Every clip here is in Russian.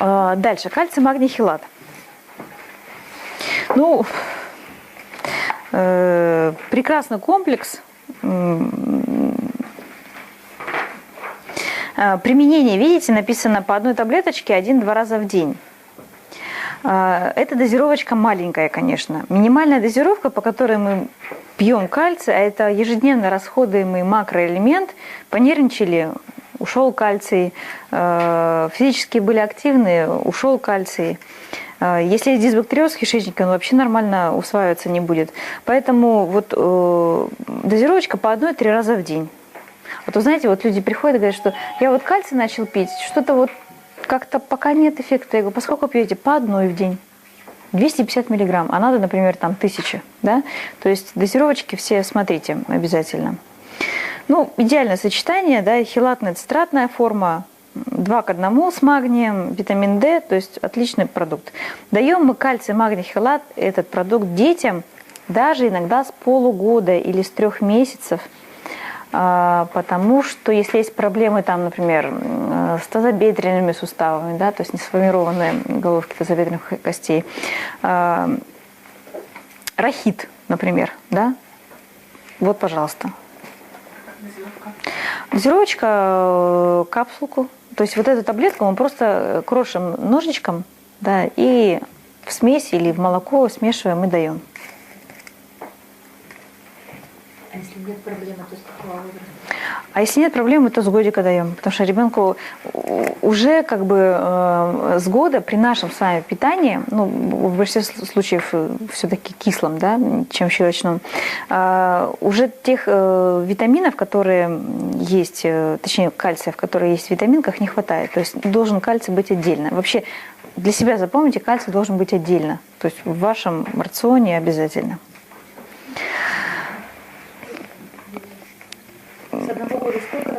А, Дальше, кальций, магний, хелат. Ну, э, прекрасный комплекс. Э, Применение, видите, написано по одной таблеточке один-два раза в день. А, Эта дозировочка маленькая, конечно. Минимальная дозировка, по которой мы пьем кальций, а это ежедневно расходуемый макроэлемент, понервничали, ушел кальций, э, физически были активны, ушел кальций. Э, Если есть дисбактериоз кишечника, он вообще нормально усваиваться не будет. Поэтому вот э, дозировочка по одной-три раза в день. Вот вы знаете, вот люди приходят и говорят, что я вот кальций начал пить, что-то вот как-то пока нет эффекта. Я говорю, поскольку пьете? По одной в день. 250 миллиграмм, а надо, например, там тысяча, да? То есть дозировочки все смотрите обязательно. Ну, идеальное сочетание, да, хилатная цитратная форма, 2 к 1 с магнием, витамин D, то есть отличный продукт. Даем мы кальций, магний, хилат, этот продукт детям даже иногда с полугода или с трех месяцев, а, потому что если есть проблемы, там, например, м, с тазобедренными суставами, да, то есть несформированные головки тазобедренных костей, а, рахит, например, да, вот, пожалуйста, Дозировочка э, капсулку. То есть вот эту таблетку мы просто крошим ножичком, да, и в смесь или в молоко смешиваем и даем. А если нет проблемы, то с какого возраста? А если нет проблемы, то с годика даем. Потому что ребенку уже как бы э, с года при нашем с вами питании, ну, в большинстве случаев все-таки кислом, да, чем щелочном, э, уже тех э, витаминов, которые есть, э, точнее кальция, в которые есть в витаминках, не хватает. То есть должен кальций быть отдельно. Вообще для себя запомните, кальций должен быть отдельно. То есть в вашем рационе обязательно. С.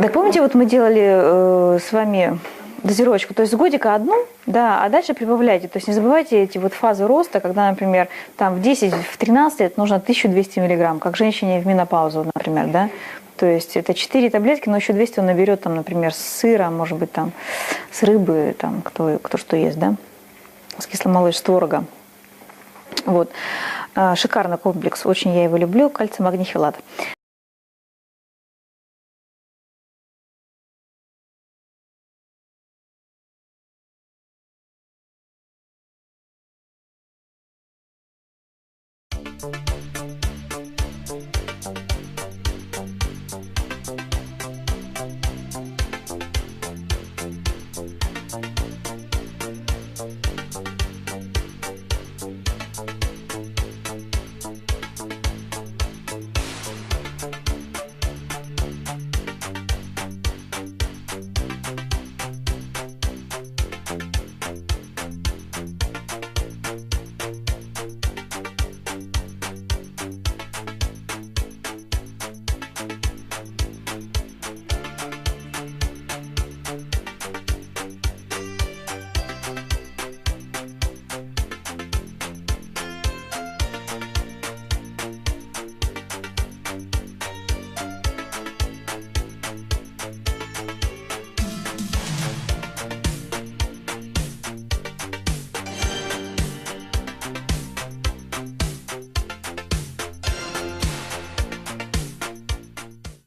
Так помните, вот мы делали э, с вами дозировочку, то есть с годика одну, да, а дальше прибавляйте. То есть не забывайте эти вот фазы роста, когда, например, там в 10, в 13 лет нужно 1200 миллиграмм, как женщине в менопаузу, например, да. То есть это 4 таблетки, но еще 200 он наберет, там, например, с сыра, может быть, там, с рыбы, там, кто, кто что ест, да, с кисломолочным, творога. Вот. А, Шикарный комплекс, очень я его люблю, кальций, магний, хелат. you